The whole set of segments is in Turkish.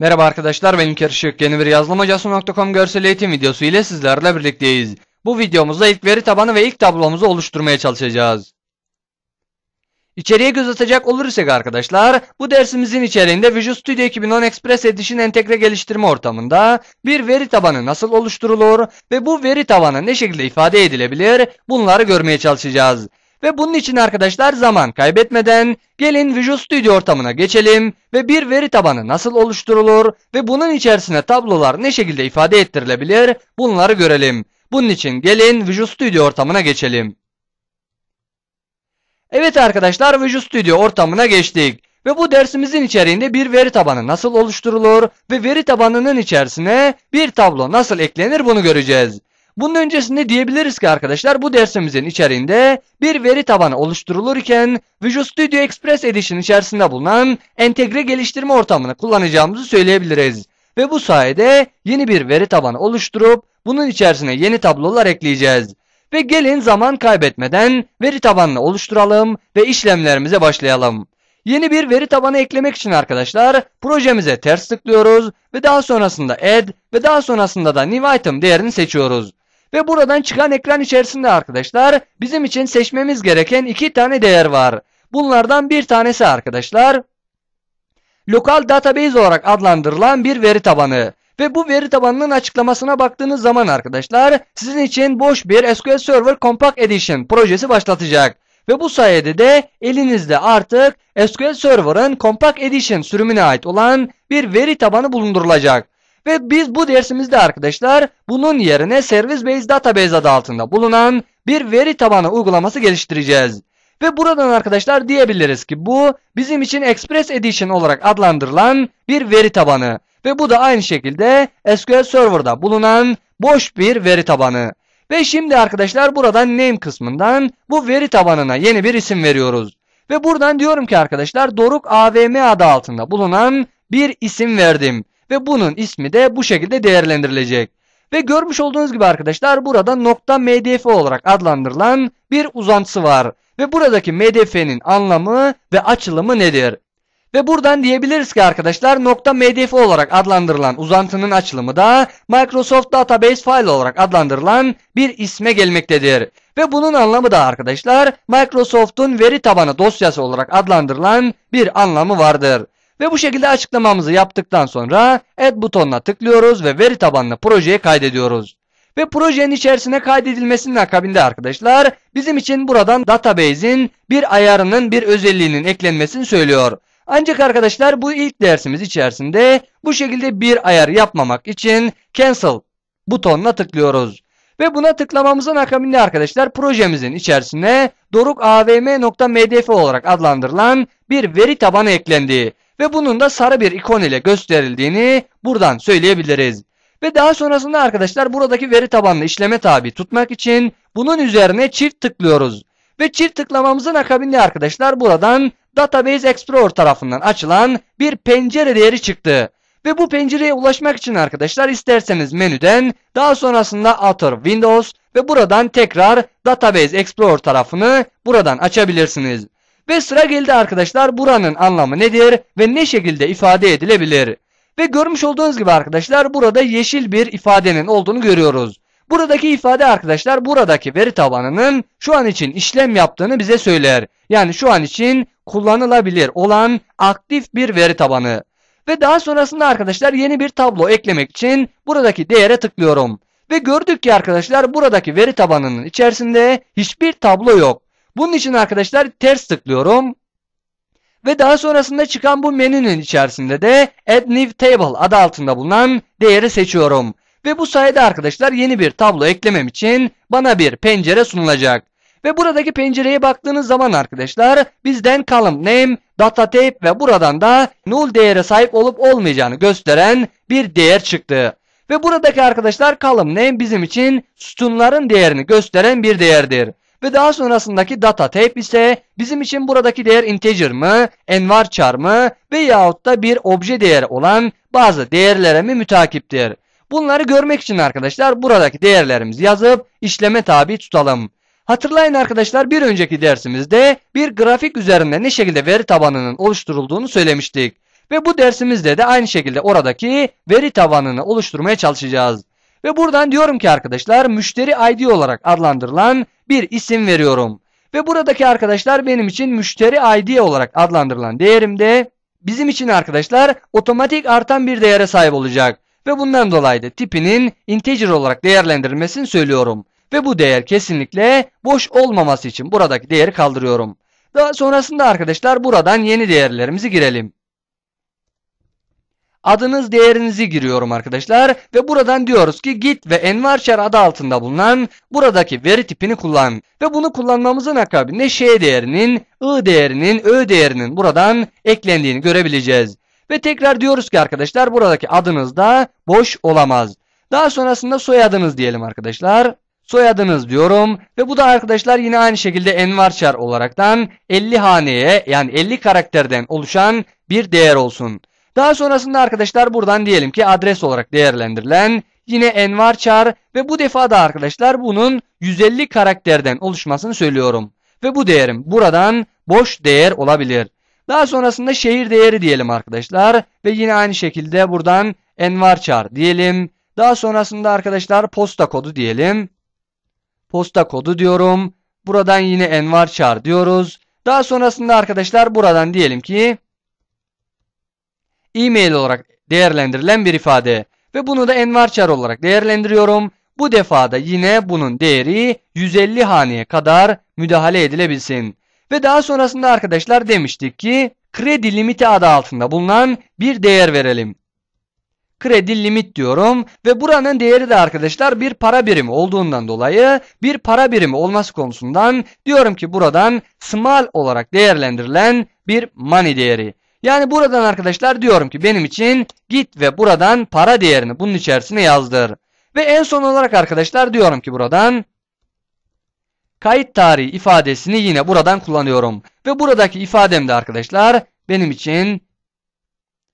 Merhaba arkadaşlar ben İlker Işık. Yeni bir yazılımhocası.com görsel eğitim videosu ile sizlerle birlikteyiz. Bu videomuzda ilk veri tabanı ve ilk tablomuzu oluşturmaya çalışacağız. İçeriye göz atacak olursak arkadaşlar, bu dersimizin içeriğinde Visual Studio 2010 Express Edition entegre geliştirme ortamında bir veri tabanı nasıl oluşturulur ve bu veri tabanı ne şekilde ifade edilebilir bunları görmeye çalışacağız. Ve bunun için arkadaşlar zaman kaybetmeden gelin Visual Studio ortamına geçelim ve bir veri tabanı nasıl oluşturulur ve bunun içerisine tablolar ne şekilde ifade ettirilebilir bunları görelim. Bunun için gelin Visual Studio ortamına geçelim. Evet arkadaşlar Visual Studio ortamına geçtik. Ve bu dersimizin içeriğinde bir veri tabanı nasıl oluşturulur ve veri tabanının içerisine bir tablo nasıl eklenir bunu göreceğiz. Bunun öncesinde diyebiliriz ki arkadaşlar bu dersimizin içeriğinde bir veri tabanı oluşturulurken Visual Studio Express Edition içerisinde bulunan entegre geliştirme ortamını kullanacağımızı söyleyebiliriz. Ve bu sayede yeni bir veri tabanı oluşturup bunun içerisine yeni tablolar ekleyeceğiz. Ve gelin zaman kaybetmeden veri tabanını oluşturalım ve işlemlerimize başlayalım. Yeni bir veri tabanı eklemek için arkadaşlar projemize ters tıklıyoruz ve daha sonrasında add ve daha sonrasında da new item değerini seçiyoruz. Ve buradan çıkan ekran içerisinde arkadaşlar bizim için seçmemiz gereken iki tane değer var. Bunlardan bir tanesi arkadaşlar lokal database olarak adlandırılan bir veri tabanı. Ve bu veri tabanının açıklamasına baktığınız zaman arkadaşlar sizin için boş bir SQL Server Compact Edition projesi başlatacak. Ve bu sayede de elinizde artık SQL Server'ın Compact Edition sürümüne ait olan bir veri tabanı bulundurulacak. Ve biz bu dersimizde arkadaşlar bunun yerine Service Based Database adı altında bulunan bir veri tabanı uygulaması geliştireceğiz. Ve buradan arkadaşlar diyebiliriz ki bu bizim için Express Edition olarak adlandırılan bir veri tabanı. Ve bu da aynı şekilde SQL Server'da bulunan boş bir veri tabanı. Ve şimdi arkadaşlar buradan name kısmından bu veri tabanına yeni bir isim veriyoruz. Ve buradan diyorum ki arkadaşlar Doruk AVM adı altında bulunan bir isim verdim. Ve bunun ismi de bu şekilde değerlendirilecek. Ve görmüş olduğunuz gibi arkadaşlar burada nokta mdf olarak adlandırılan bir uzantısı var. Ve buradaki mdf'nin anlamı ve açılımı nedir? Ve buradan diyebiliriz ki arkadaşlar nokta .mdf olarak adlandırılan uzantının açılımı da Microsoft Database File olarak adlandırılan bir isme gelmektedir. Ve bunun anlamı da arkadaşlar Microsoft'un veri tabanı dosyası olarak adlandırılan bir anlamı vardır. Ve bu şekilde açıklamamızı yaptıktan sonra Add butonuna tıklıyoruz ve veri tabanlı projeye kaydediyoruz. Ve projenin içerisine kaydedilmesinin akabinde arkadaşlar bizim için buradan database'in bir ayarının bir özelliğinin eklenmesini söylüyor. Ancak arkadaşlar bu ilk dersimiz içerisinde bu şekilde bir ayar yapmamak için cancel butonuna tıklıyoruz. Ve buna tıklamamızın akabinde arkadaşlar projemizin içerisine doruk avm.mdf olarak adlandırılan bir veri tabanı eklendi. Ve bunun da sarı bir ikon ile gösterildiğini buradan söyleyebiliriz. Ve daha sonrasında arkadaşlar buradaki veri tabanını işleme tabi tutmak için bunun üzerine çift tıklıyoruz. Ve çift tıklamamızın akabinde arkadaşlar buradan Database Explorer tarafından açılan bir pencere değeri çıktı. Ve bu pencereye ulaşmak için arkadaşlar isterseniz menüden daha sonrasında Outer Windows ve buradan tekrar Database Explorer tarafını buradan açabilirsiniz. Ve sıra geldi arkadaşlar buranın anlamı nedir ve ne şekilde ifade edilebilir? Ve görmüş olduğunuz gibi arkadaşlar burada yeşil bir ifadenin olduğunu görüyoruz. Buradaki ifade arkadaşlar buradaki veri tabanının şu an için işlem yaptığını bize söyler. Yani şu an için kullanılabilir olan aktif bir veri tabanı. Ve daha sonrasında arkadaşlar yeni bir tablo eklemek için buradaki değere tıklıyorum. Ve gördük ki arkadaşlar buradaki veri tabanının içerisinde hiçbir tablo yok. Bunun için arkadaşlar ters tıklıyorum. Ve daha sonrasında çıkan bu menünün içerisinde de Add New Table adı altında bulunan değeri seçiyorum. Ve bu sayede arkadaşlar yeni bir tablo eklemem için bana bir pencere sunulacak. Ve buradaki pencereye baktığınız zaman arkadaşlar bizden column name, data type ve buradan da null değere sahip olup olmayacağını gösteren bir değer çıktı. Ve buradaki arkadaşlar column name bizim için sütunların değerini gösteren bir değerdir. Ve daha sonrasındaki data type ise bizim için buradaki değer integer mı, envarchar mı veyahut da bir obje değeri olan bazı değerlere mi mütakiptir. Bunları görmek için arkadaşlar buradaki değerlerimizi yazıp işleme tabi tutalım. Hatırlayın arkadaşlar bir önceki dersimizde bir grafik üzerinde ne şekilde veri tabanının oluşturulduğunu söylemiştik. Ve bu dersimizde de aynı şekilde oradaki veri tabanını oluşturmaya çalışacağız. Ve buradan diyorum ki arkadaşlar müşteri ID olarak adlandırılan bir isim veriyorum. Ve buradaki arkadaşlar benim için müşteri ID olarak adlandırılan değerimde bizim için arkadaşlar otomatik artan bir değere sahip olacak. Ve bundan dolayı da tipinin integer olarak değerlendirilmesini söylüyorum. Ve bu değer kesinlikle boş olmaması için buradaki değeri kaldırıyorum. Daha sonrasında arkadaşlar buradan yeni değerlerimizi girelim. Adınız değerinizi giriyorum arkadaşlar ve buradan diyoruz ki git ve envarchar adı altında bulunan buradaki veri tipini kullan ve bunu kullanmamızın akabinde şey değerinin, i değerinin, ö değerinin buradan eklendiğini görebileceğiz. Ve tekrar diyoruz ki arkadaşlar buradaki adınız da boş olamaz. Daha sonrasında soyadınız diyelim arkadaşlar. Soyadınız diyorum ve bu da arkadaşlar yine aynı şekilde envarchar olaraktan 50 haneye yani 50 karakterden oluşan bir değer olsun. Daha sonrasında arkadaşlar buradan diyelim ki adres olarak değerlendirilen yine envarchar ve bu defa da arkadaşlar bunun 150 karakterden oluşmasını söylüyorum. Ve bu değerim buradan boş değer olabilir. Daha sonrasında şehir değeri diyelim arkadaşlar ve yine aynı şekilde buradan envarchar diyelim. Daha sonrasında arkadaşlar posta kodu diyelim. Posta kodu diyorum. Buradan yine envarchar diyoruz. Daha sonrasında arkadaşlar buradan diyelim ki e-mail olarak değerlendirilen bir ifade ve bunu da envarchar olarak değerlendiriyorum. Bu defada yine bunun değeri 150 haneye kadar müdahale edilebilsin. Ve daha sonrasında arkadaşlar demiştik ki kredi limiti adı altında bulunan bir değer verelim. Kredi limit diyorum ve buranın değeri de arkadaşlar bir para birimi olduğundan dolayı bir para birimi olması konusundan diyorum ki buradan small olarak değerlendirilen bir money değeri. Yani buradan arkadaşlar diyorum ki benim için git ve buradan para değerini bunun içerisine yazdır. Ve en son olarak arkadaşlar diyorum ki buradan kayıt tarihi ifadesini yine buradan kullanıyorum. Ve buradaki ifademde arkadaşlar benim için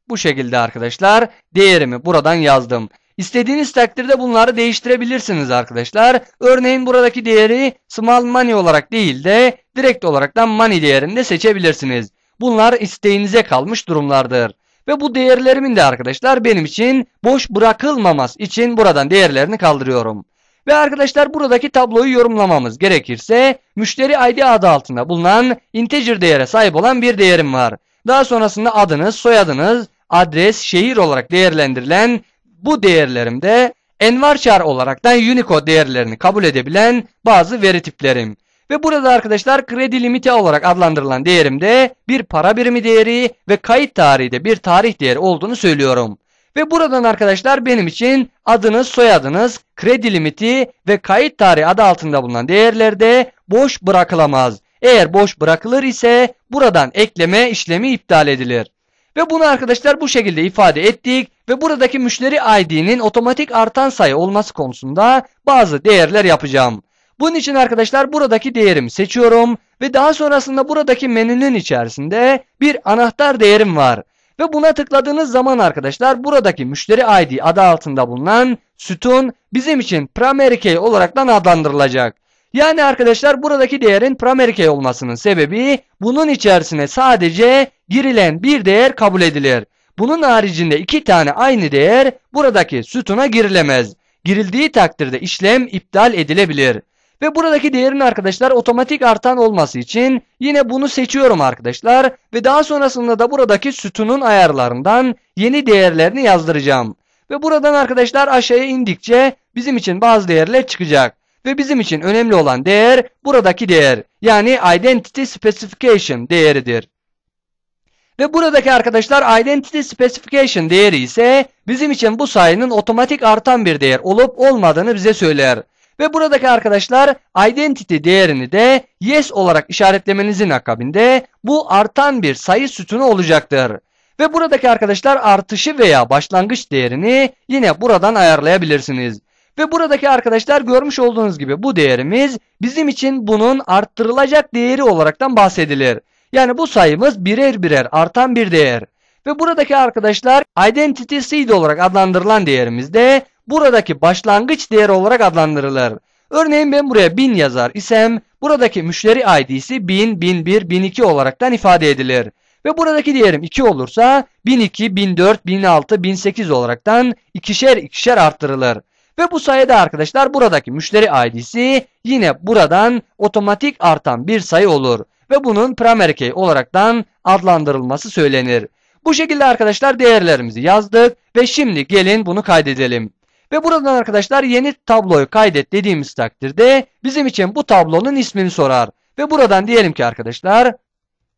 bu şekilde arkadaşlar değerimi buradan yazdım. İstediğiniz takdirde bunları değiştirebilirsiniz arkadaşlar. Örneğin buradaki değeri small money olarak değil de direkt olaraktan money değerinde seçebilirsiniz. Bunlar isteğinize kalmış durumlardır. Ve bu değerlerimin de arkadaşlar benim için boş bırakılmaması için buradan değerlerini kaldırıyorum. Ve arkadaşlar buradaki tabloyu yorumlamamız gerekirse müşteri ID adı altında bulunan integer değere sahip olan bir değerim var. Daha sonrasında adınız, soyadınız, adres, şehir olarak değerlendirilen bu değerlerimde envarchar olaraktan Unicode değerlerini kabul edebilen bazı veri tiplerim. Ve burada arkadaşlar kredi limiti olarak adlandırılan değerimde bir para birimi değeri ve kayıt tarihi de bir tarih değeri olduğunu söylüyorum. Ve buradan arkadaşlar benim için adınız, soyadınız, kredi limiti ve kayıt tarihi adı altında bulunan değerlerde boş bırakılamaz. Eğer boş bırakılır ise buradan ekleme işlemi iptal edilir. Ve bunu arkadaşlar bu şekilde ifade ettik ve buradaki müşteri ID'nin otomatik artan sayı olması konusunda bazı değerler yapacağım. Bunun için arkadaşlar buradaki değerimi seçiyorum ve daha sonrasında buradaki menünün içerisinde bir anahtar değerim var. Ve buna tıkladığınız zaman arkadaşlar buradaki müşteri ID adı altında bulunan sütun bizim için primary key olaraktan adlandırılacak. Yani arkadaşlar buradaki değerin primary key olmasının sebebi bunun içerisine sadece girilen bir değer kabul edilir. Bunun haricinde iki tane aynı değer buradaki sütuna girilemez. Girildiği takdirde işlem iptal edilebilir. Ve buradaki değerin arkadaşlar otomatik artan olması için yine bunu seçiyorum arkadaşlar. Ve daha sonrasında da buradaki sütunun ayarlarından yeni değerlerini yazdıracağım. Ve buradan arkadaşlar aşağıya indikçe bizim için bazı değerler çıkacak. Ve bizim için önemli olan değer buradaki değer. Yani Identity Specification değeridir. Ve buradaki arkadaşlar Identity Specification değeri ise bizim için bu sayının otomatik artan bir değer olup olmadığını bize söyler. Ve buradaki arkadaşlar identity değerini de yes olarak işaretlemenizin akabinde bu artan bir sayı sütunu olacaktır. Ve buradaki arkadaşlar artışı veya başlangıç değerini yine buradan ayarlayabilirsiniz. Ve buradaki arkadaşlar görmüş olduğunuz gibi bu değerimiz bizim için bunun arttırılacak değeri olaraktan bahsedilir. Yani bu sayımız birer birer artan bir değer. Ve buradaki arkadaşlar identity seed olarak adlandırılan değerimiz de buradaki başlangıç değeri olarak adlandırılır. Örneğin ben buraya 1000 yazar isem buradaki müşteri ID'si 1000, 1001, 1002 olaraktan ifade edilir. Ve buradaki değerim 2 olursa 1002, 1004, 1006, 1008 olaraktan ikişer ikişer arttırılır. Ve bu sayede arkadaşlar buradaki müşteri ID'si yine buradan otomatik artan bir sayı olur. Ve bunun primary key olaraktan adlandırılması söylenir. Bu şekilde arkadaşlar değerlerimizi yazdık ve şimdi gelin bunu kaydedelim. Ve buradan arkadaşlar yeni tabloyu kaydet dediğimiz takdirde bizim için bu tablonun ismini sorar. Ve buradan diyelim ki arkadaşlar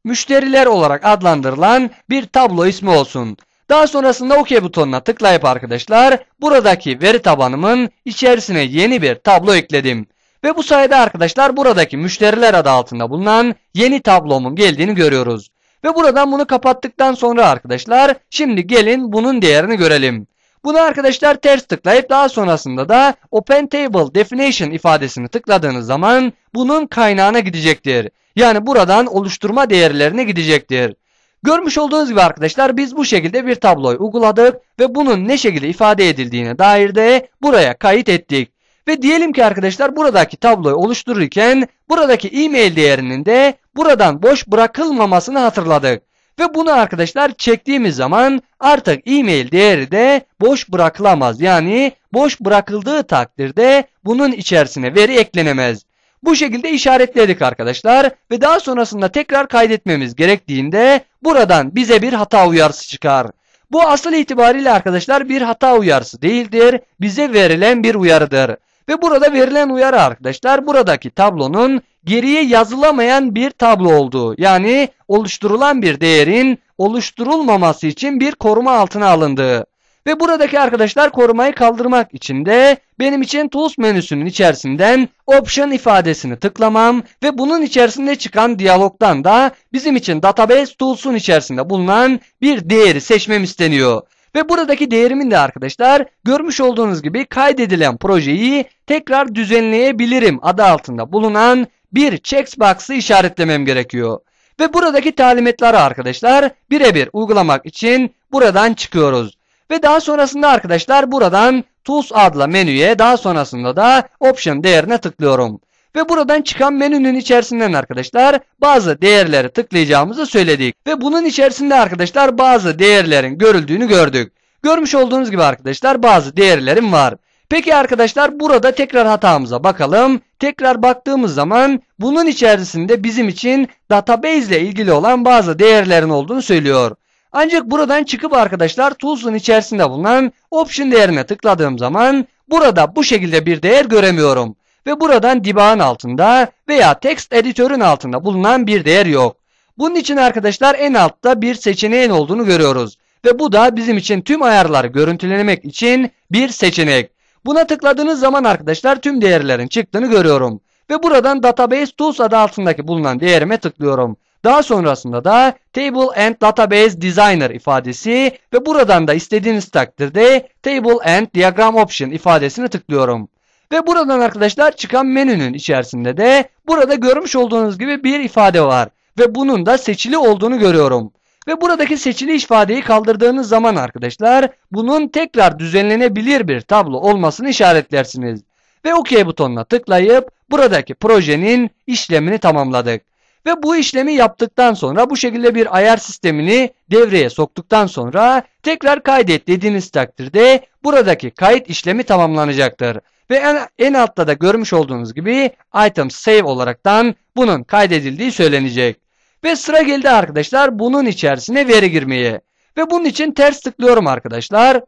müşteriler olarak adlandırılan bir tablo ismi olsun. Daha sonrasında OK butonuna tıklayıp arkadaşlar buradaki veri tabanımın içerisine yeni bir tablo ekledim. Ve bu sayede arkadaşlar buradaki müşteriler adı altında bulunan yeni tablomun geldiğini görüyoruz. Ve buradan bunu kapattıktan sonra arkadaşlar şimdi gelin bunun değerini görelim. Bunu arkadaşlar ters tıklayıp daha sonrasında da Open Table Definition ifadesini tıkladığınız zaman bunun kaynağına gidecektir. Yani buradan oluşturma değerlerine gidecektir. Görmüş olduğunuz gibi arkadaşlar biz bu şekilde bir tabloyu uyguladık ve bunun ne şekilde ifade edildiğine dair de buraya kayıt ettik. Ve diyelim ki arkadaşlar buradaki tabloyu oluştururken buradaki e-mail değerinin de buradan boş bırakılmamasını hatırladık. Ve bunu arkadaşlar çektiğimiz zaman artık e-mail değeri de boş bırakılamaz. Yani boş bırakıldığı takdirde bunun içerisine veri eklenemez. Bu şekilde işaretledik arkadaşlar ve daha sonrasında tekrar kaydetmemiz gerektiğinde buradan bize bir hata uyarısı çıkar. Bu asıl itibariyle arkadaşlar bir hata uyarısı değildir. Bize verilen bir uyarıdır. Ve burada verilen uyarı arkadaşlar buradaki tablonun geriye yazılamayan bir tablo olduğu yani oluşturulan bir değerin oluşturulmaması için bir koruma altına alındığı. Ve buradaki arkadaşlar korumayı kaldırmak için de benim için Tools menüsünün içerisinden Option ifadesini tıklamam ve bunun içerisinde çıkan diyalogdan da bizim için Database Tools'un içerisinde bulunan bir değeri seçmem isteniyor. Ve buradaki değerimin de arkadaşlar görmüş olduğunuz gibi kaydedilen projeyi tekrar düzenleyebilirim adı altında bulunan bir checkbox'ı işaretlemem gerekiyor. Ve buradaki talimatları arkadaşlar birebir uygulamak için buradan çıkıyoruz. Ve daha sonrasında arkadaşlar buradan Tools adlı menüye daha sonrasında da Option değerine tıklıyorum. Ve buradan çıkan menünün içerisinden arkadaşlar bazı değerleri tıklayacağımızı söyledik. Ve bunun içerisinde arkadaşlar bazı değerlerin görüldüğünü gördük. Görmüş olduğunuz gibi arkadaşlar bazı değerlerim var. Peki arkadaşlar burada tekrar hatamıza bakalım. Tekrar baktığımız zaman bunun içerisinde bizim için database ile ilgili olan bazı değerlerin olduğunu söylüyor. Ancak buradan çıkıp arkadaşlar Tools'un içerisinde bulunan Option değerine tıkladığım zaman burada bu şekilde bir değer göremiyorum. Ve buradan debug'ın altında veya text editörün altında bulunan bir değer yok. Bunun için arkadaşlar en altta bir seçeneğin olduğunu görüyoruz. Ve bu da bizim için tüm ayarları görüntülemek için bir seçenek. Buna tıkladığınız zaman arkadaşlar tüm değerlerin çıktığını görüyorum. Ve buradan Database Tools adı altındaki bulunan değerime tıklıyorum. Daha sonrasında da Table and Database Designer ifadesi ve buradan da istediğiniz takdirde Table and Diagram Option ifadesini tıklıyorum. Ve buradan arkadaşlar çıkan menünün içerisinde de burada görmüş olduğunuz gibi bir ifade var. Ve bunun da seçili olduğunu görüyorum. Ve buradaki seçili ifadeyi kaldırdığınız zaman arkadaşlar bunun tekrar düzenlenebilir bir tablo olmasını işaretlersiniz. Ve OK butonuna tıklayıp buradaki projenin işlemini tamamladık. Ve bu işlemi yaptıktan sonra bu şekilde bir ayar sistemini devreye soktuktan sonra tekrar kaydet dediğiniz takdirde buradaki kayıt işlemi tamamlanacaktır. Ve en, en altta da görmüş olduğunuz gibi item save olaraktan bunun kaydedildiği söylenecek. Ve sıra geldi arkadaşlar bunun içerisine veri girmeye. Ve bunun için ters tıklıyorum arkadaşlar.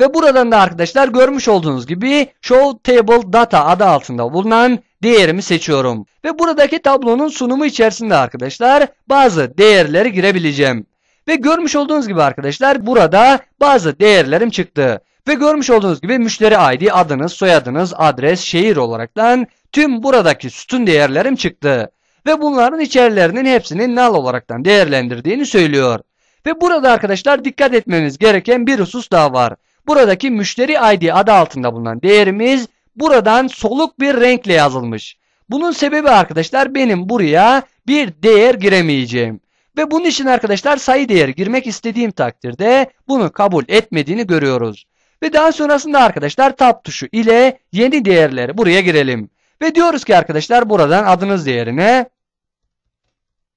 Ve buradan da arkadaşlar görmüş olduğunuz gibi Show Table Data adı altında bulunan değerimi seçiyorum. Ve buradaki tablonun sunumu içerisinde arkadaşlar bazı değerleri girebileceğim. Ve görmüş olduğunuz gibi arkadaşlar burada bazı değerlerim çıktı. Ve görmüş olduğunuz gibi müşteri ID adınız, soyadınız, adres, şehir olaraktan tüm buradaki sütun değerlerim çıktı. Ve bunların içerilerinin hepsini null olaraktan değerlendirdiğini söylüyor. Ve burada arkadaşlar dikkat etmemiz gereken bir husus daha var. Buradaki müşteri ID adı altında bulunan değerimiz buradan soluk bir renkle yazılmış. Bunun sebebi arkadaşlar benim buraya bir değer giremeyeceğim. Ve bunun için arkadaşlar sayı değeri girmek istediğim takdirde bunu kabul etmediğini görüyoruz. Ve daha sonrasında arkadaşlar tab tuşu ile yeni değerleri buraya girelim. Ve diyoruz ki arkadaşlar buradan adınız değerine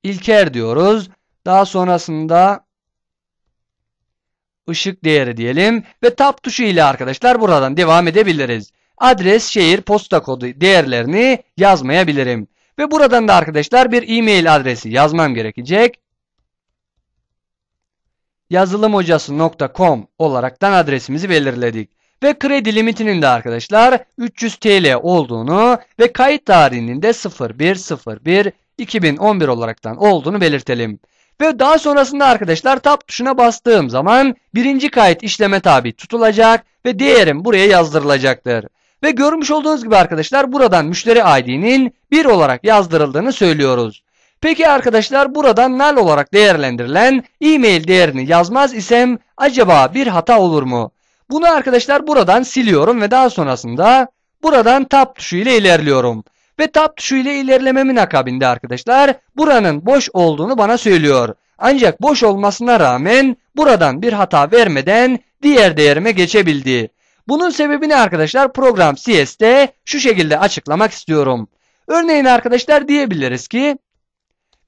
İlker diyoruz. Daha sonrasında ışık değeri diyelim ve tab tuşu ile arkadaşlar buradan devam edebiliriz. Adres, şehir, posta kodu değerlerini yazmayabilirim. Ve buradan da arkadaşlar bir e-mail adresi yazmam gerekecek. yazılımhocası.com olaraktan adresimizi belirledik. Ve kredi limitinin de arkadaşlar 300 TL olduğunu ve kayıt tarihinin de 0101 2011 olaraktan olduğunu belirtelim. Ve daha sonrasında arkadaşlar tab tuşuna bastığım zaman birinci kayıt işleme tabi tutulacak ve değerim buraya yazdırılacaktır. Ve görmüş olduğunuz gibi arkadaşlar buradan müşteri ID'nin 1 olarak yazdırıldığını söylüyoruz. Peki arkadaşlar buradan null olarak değerlendirilen e-mail değerini yazmaz isem acaba bir hata olur mu? Bunu arkadaşlar buradan siliyorum ve daha sonrasında buradan tab tuşu ile ilerliyorum. Ve tab tuşu ile ilerlememin akabinde arkadaşlar buranın boş olduğunu bana söylüyor. Ancak boş olmasına rağmen buradan bir hata vermeden diğer değerime geçebildi. Bunun sebebini arkadaşlar program CS'de şu şekilde açıklamak istiyorum. Örneğin arkadaşlar diyebiliriz ki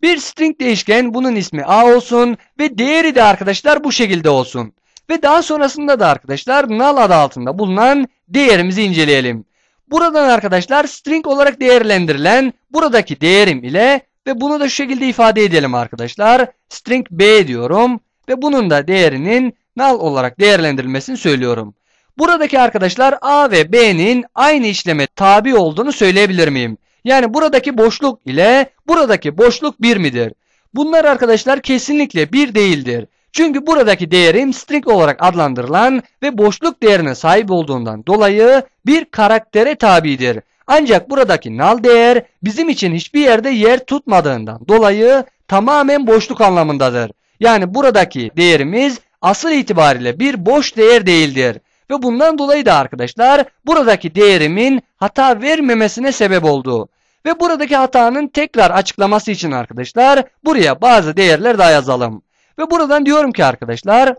bir string değişken bunun ismi a olsun ve değeri de arkadaşlar bu şekilde olsun. Ve daha sonrasında da arkadaşlar null adı altında bulunan değerimizi inceleyelim. Buradan arkadaşlar string olarak değerlendirilen buradaki değerim ile ve bunu da şu şekilde ifade edelim arkadaşlar. String b diyorum ve bunun da değerinin null olarak değerlendirilmesini söylüyorum. Buradaki arkadaşlar a ve b'nin aynı işleme tabi olduğunu söyleyebilir miyim? Yani buradaki boşluk ile buradaki boşluk bir midir? Bunlar arkadaşlar kesinlikle bir değildir. Çünkü buradaki değerim string olarak adlandırılan ve boşluk değerine sahip olduğundan dolayı bir karaktere tabidir. Ancak buradaki null değer bizim için hiçbir yerde yer tutmadığından dolayı tamamen boşluk anlamındadır. Yani buradaki değerimiz asıl itibariyle bir boş değer değildir. Ve bundan dolayı da arkadaşlar buradaki değerimin hata vermemesine sebep oldu. Ve buradaki hatanın tekrar açıklaması için arkadaşlar buraya bazı değerler daha yazalım. Ve buradan diyorum ki arkadaşlar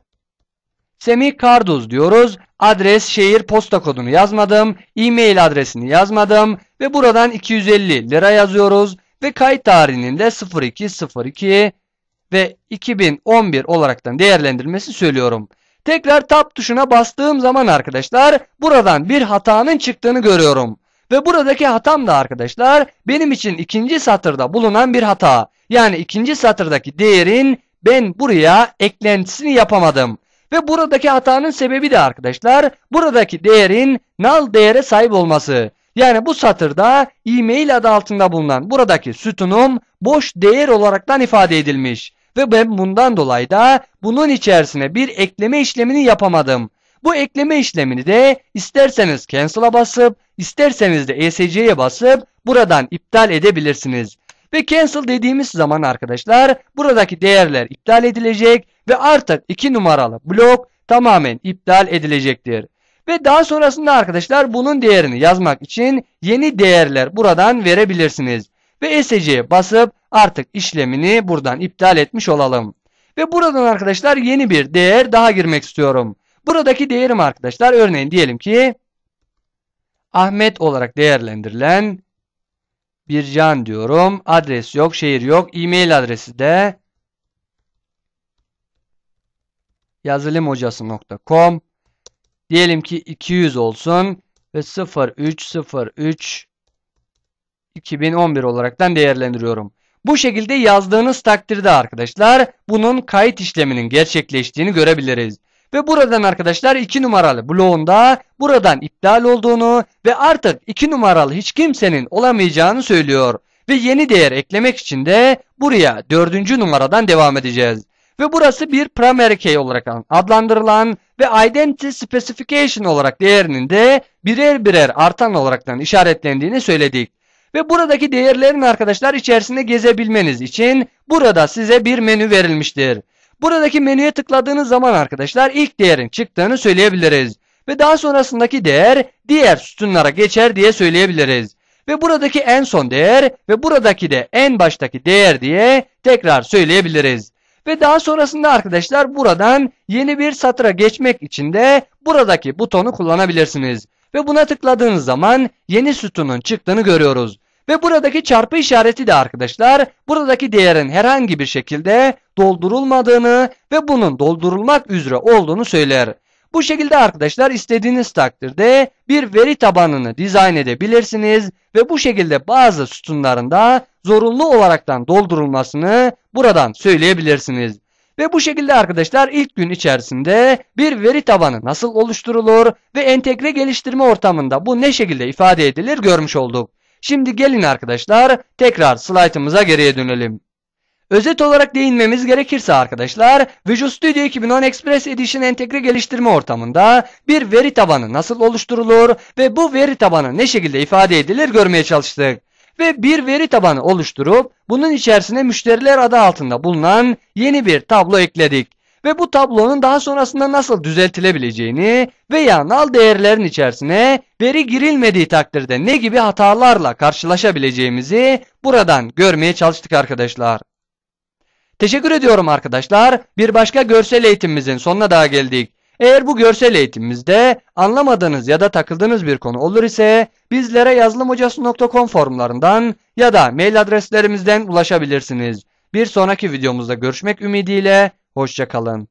Semih Karduz diyoruz. Adres, şehir, posta kodunu yazmadım. E-mail adresini yazmadım. Ve buradan 250 lira yazıyoruz. Ve kayıt tarihinin de 0202 ve 2011 olaraktan değerlendirilmesi söylüyorum. Tekrar tab tuşuna bastığım zaman arkadaşlar buradan bir hatanın çıktığını görüyorum. Ve buradaki hatam da arkadaşlar benim için ikinci satırda bulunan bir hata. Yani ikinci satırdaki değerin ben buraya eklentisini yapamadım. Ve buradaki hatanın sebebi de arkadaşlar buradaki değerin null değere sahip olması. Yani bu satırda e-mail adı altında bulunan buradaki sütunum boş değer olaraktan ifade edilmiş. Ve ben bundan dolayı da bunun içerisine bir ekleme işlemini yapamadım. Bu ekleme işlemini de isterseniz cancel'a basıp isterseniz de ESC'ye basıp buradan iptal edebilirsiniz. Ve cancel dediğimiz zaman arkadaşlar buradaki değerler iptal edilecek ve artık 2 numaralı blok tamamen iptal edilecektir. Ve daha sonrasında arkadaşlar bunun değerini yazmak için yeni değerler buradan verebilirsiniz. Ve ESC'ye basıp artık işlemini buradan iptal etmiş olalım. Ve buradan arkadaşlar yeni bir değer daha girmek istiyorum. Buradaki değerim arkadaşlar örneğin diyelim ki Ahmet olarak değerlendirilen bir can diyorum. Adres yok, şehir yok. E-mail adresi de yazılımhocası.com Diyelim ki 200 olsun ve 0303 2011 olaraktan değerlendiriyorum. Bu şekilde yazdığınız takdirde arkadaşlar bunun kayıt işleminin gerçekleştiğini görebiliriz. Ve buradan arkadaşlar 2 numaralı bloğunda buradan iptal olduğunu ve artık 2 numaralı hiç kimsenin olamayacağını söylüyor. Ve yeni değer eklemek için de buraya 4. numaradan devam edeceğiz. Ve burası bir primary key olarak adlandırılan ve identity specification olarak değerinin de birer birer artan olaraktan işaretlendiğini söyledik. Ve buradaki değerlerin arkadaşlar içerisinde gezebilmeniz için burada size bir menü verilmiştir. Buradaki menüye tıkladığınız zaman arkadaşlar ilk değerin çıktığını söyleyebiliriz. Ve daha sonrasındaki değer diğer sütunlara geçer diye söyleyebiliriz. Ve buradaki en son değer ve buradaki de en baştaki değer diye tekrar söyleyebiliriz. Ve daha sonrasında arkadaşlar buradan yeni bir satıra geçmek için de buradaki butonu kullanabilirsiniz. Ve buna tıkladığınız zaman yeni sütunun çıktığını görüyoruz. Ve buradaki çarpı işareti de arkadaşlar buradaki değerin herhangi bir şekilde doldurulmadığını ve bunun doldurulmak üzere olduğunu söyler. Bu şekilde arkadaşlar istediğiniz takdirde bir veri tabanını dizayn edebilirsiniz ve bu şekilde bazı sütunlarında zorunlu olaraktan doldurulmasını buradan söyleyebilirsiniz. Ve bu şekilde arkadaşlar ilk gün içerisinde bir veri tabanı nasıl oluşturulur ve entegre geliştirme ortamında bu ne şekilde ifade edilir görmüş olduk. Şimdi gelin arkadaşlar tekrar slaytımıza geriye dönelim. Özet olarak değinmemiz gerekirse arkadaşlar Visual Studio 2010 Express Edition entegre geliştirme ortamında bir veri tabanı nasıl oluşturulur ve bu veri tabanı ne şekilde ifade edilir görmeye çalıştık. Ve bir veri tabanı oluşturup bunun içerisine müşteriler adı altında bulunan yeni bir tablo ekledik. Ve bu tablonun daha sonrasında nasıl düzeltilebileceğini veya nal değerlerin içerisine veri girilmediği takdirde ne gibi hatalarla karşılaşabileceğimizi buradan görmeye çalıştık arkadaşlar. Teşekkür ediyorum arkadaşlar. Bir başka görsel eğitimimizin sonuna daha geldik. Eğer bu görsel eğitimimizde anlamadığınız ya da takıldığınız bir konu olur ise bizlere yazılımhocası.com forumlarından ya da mail adreslerimizden ulaşabilirsiniz. Bir sonraki videomuzda görüşmek ümidiyle hoşçakalın.